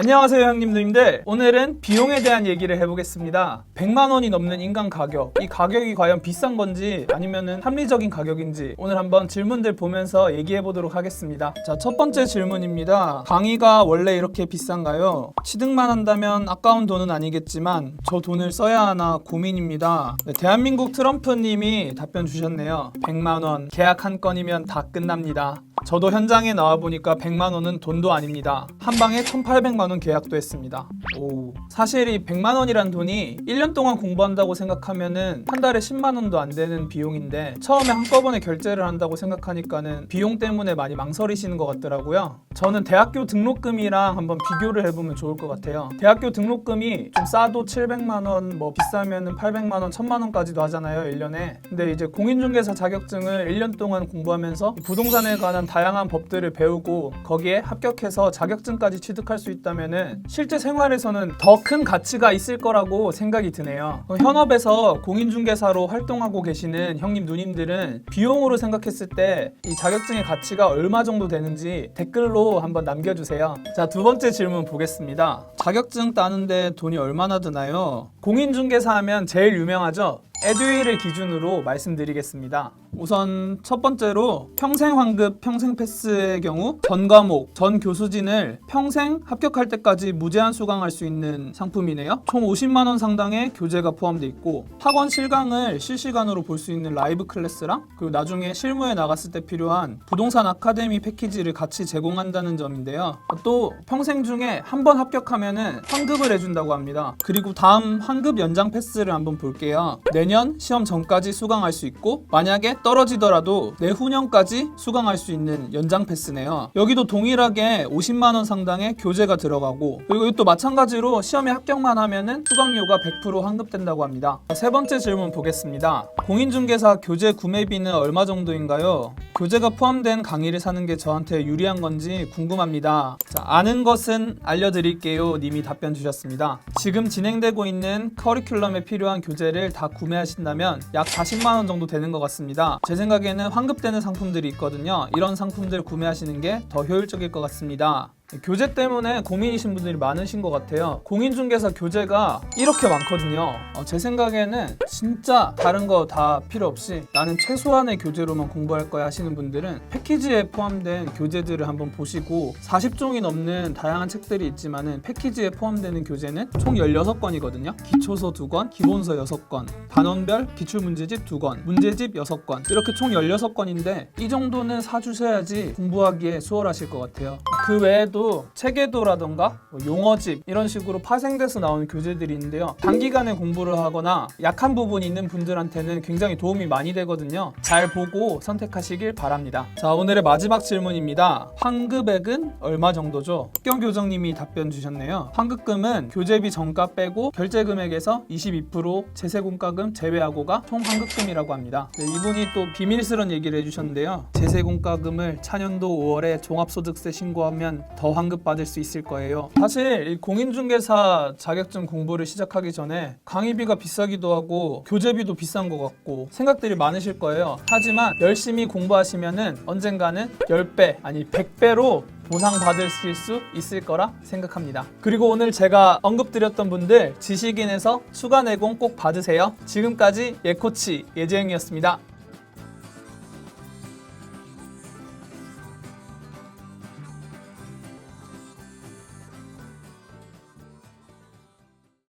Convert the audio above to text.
안녕하세요 형님 누님들 오늘은 비용에 대한 얘기를 해보겠습니다. 100만 원이 넘는 인간 가격. 이 가격이 과연 비싼 건지 아니면은 합리적인 가격인지 오늘 한번 질문들 보면서 얘기해 보도록 하겠습니다. 자 첫 번째 질문입니다. 강의가 원래 이렇게 비싼가요? 취득만 한다면 아까운 돈은 아니겠지만 저 돈을 써야 하나 고민입니다. 네, 대한민국 트럼프님이 답변 주셨네요. 100만 원 계약 한 건이면 다 끝납니다 저도 현장에 나와 보니까 100만 원은 돈도 아닙니다. 한 방에 1,800만 원 계약도 했습니다. 오. 사실 이 100만 원이란 돈이 1년 동안 공부한다고 생각하면은 한 달에 10만 원도 안 되는 비용인데 처음에 한꺼번에 결제를 한다고 생각하니까는 비용 때문에 많이 망설이시는 것 같더라고요. 저는 대학교 등록금이랑 한번 비교를 해보면 좋을 것 같아요. 대학교 등록금이 좀 싸도 700만 원, 뭐 비싸면은 800만 원, 1000만 원까지도 하잖아요, 1년에. 근데 이제 공인중개사 자격증을 1년 동안 공부하면서 부동산에 관한 다 양한 법들을 배우고 거기에 합격해서 자격증까지 취득할 수 있다면은 실제 생활에서는 더 큰 가치가 있을 거라고 생각이 드네요. 그럼 현업에서 공인중개사로 활동하고 계시는 형님 누님들은 비용으로 생각했을 때 이 자격증의 가치가 얼마 정도 되는지 댓글로 한번 남겨주세요. 자, 두 번째 질문 보겠습니다. 자격증 따는데 돈이 얼마나 드나요? 공인중개사 하면 제일 유명하죠? 에듀이를 기준으로 말씀드리겠습니다. 우선 첫 번째로 평생 환급, 평생 패스의 경우 전 과목, 전 교수진을 평생 합격할 때까지 무제한 수강할 수 있는 상품이네요. 총 50만 원 상당의 교재가 포함되어 있고 학원 실강을 실시간으로 볼 수 있는 라이브 클래스랑 그리고 나중에 실무에 나갔을 때 필요한 부동산 아카데미 패키지를 같이 제공한다는 점인데요. 또 평생 중에 한 번 합격하면은 환급을 해준다고 합니다. 그리고 다음 환급 연장 패스를 한번 볼게요. 내년 시험 전까지 수강할 수 있고 만약에 떨어지더라도 내후년까지 수강할 수 있는 연장 패스네요. 여기도 동일하게 50만 원 상당의 교재가 들어가고 그리고 이것도 마찬가지로 시험에 합격만 하면은 수강료가 100% 환급된다고 합니다. 세 번째 질문 보겠습니다. 공인중개사 교재 구매비는 얼마 정도인가요? 교재가 포함된 강의를 사는 게 저한테 유리한 건지 궁금합니다. 자, 아는 것은 알려드릴게요. 님이 답변 주셨습니다. 지금 진행되고 있는 커리큘럼에 필요한 교재를 다 구매 하신다면 약 40만 원 정도 되는 것 같습니다. 제 생각에는 환급되는 상품들이 있거든요. 이런 상품들 구매하시는 게 더 효율적일 것 같습니다. 교재 때문에 고민이신 분들이 많으신 것 같아요. 공인중개사 교재가 이렇게 많거든요. 어, 제 생각에는 진짜 다른 거 다 필요 없이 나는 최소한의 교재로만 공부할 거야 하시는 분들은 패키지에 포함된 교재들을 한번 보시고 40종이 넘는 다양한 책들이 있지만은 패키지에 포함되는 교재는 총 16권이거든요. 기초서 2권, 기본서 6권, 단원별 기출문제집 2권, 문제집 6권 이렇게 총 16권인데 이 정도는 사주셔야지 공부하기에 수월하실 것 같아요. 그 외에도 체계도라던가 뭐 용어집 이런 식으로 파생돼서 나오는 교재들이 있는데요. 단기간에 공부를 하거나 약한 부분이 있는 분들한테는 굉장히 도움이 많이 되거든요. 잘 보고 선택하시길 바랍니다. 자, 오늘의 마지막 질문입니다. 환급액은 얼마 정도죠? 합경교정님이 답변 주셨네요. 환급금은 교재비 정가 빼고 결제 금액에서 22% 제세공과금 제외하고가 총 환급금이라고 합니다. 네, 이분이 또 비밀스런 얘기를 해주셨는데요. 제세공과금을 차년도 5월에 종합소득세 신고하면 더 환급받을 수 있을 거예요. 사실 이 공인중개사 자격증 공부를 시작하기 전에 강의비가 비싸기도 하고 교재비도 비싼 것 같고 생각들이 많으실 거예요. 하지만 열심히 공부하시면은 언젠가는 10배 아니 100배로 보상받을 수 있을 거라 생각합니다. 그리고 오늘 제가 언급드렸던 분들 지식인에서 추가 내공 꼭 받으세요. 지금까지 예코치 예재영이었습니다.